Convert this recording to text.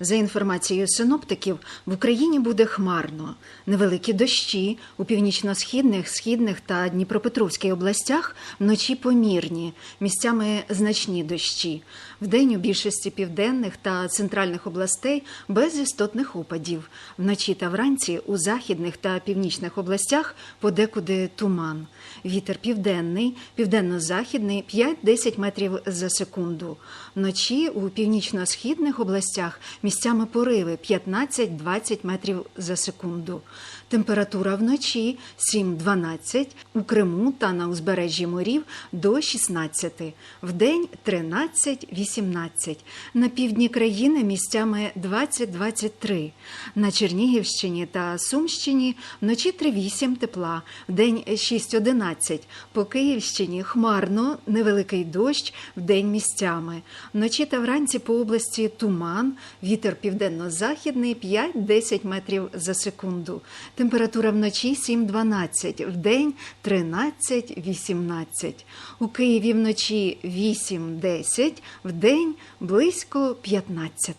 За інформацією синоптиків, в Україні буде хмарно. Невеликі дощі у північно-східних, східних та Дніпропетровській областях вночі помірні, місцями значні дощі. Вдень у більшості південних та центральних областей без істотних опадів. Вночі та вранці у західних та північних областях подекуди туман. Вітер південний, південно-західний 5-10 метрів за секунду. Вночі у північно-східних областях місцями пориви 15-20 метрів за секунду. Температура вночі 7-12, у Криму та на узбережжі морів до 16, вдень 13-18, на півдні країни місцями 20-23, на Чернігівщині та Сумщині вночі 3-8 тепла, вдень 6-11, по Київщині хмарно, невеликий дощ, вдень місцями. Вночі та вранці по області туман, вітер південно-західний 5-10 метрів за секунду. Температура вночі 7-12, вдень 13-18. У Києві вночі 8-10, вдень близько 15.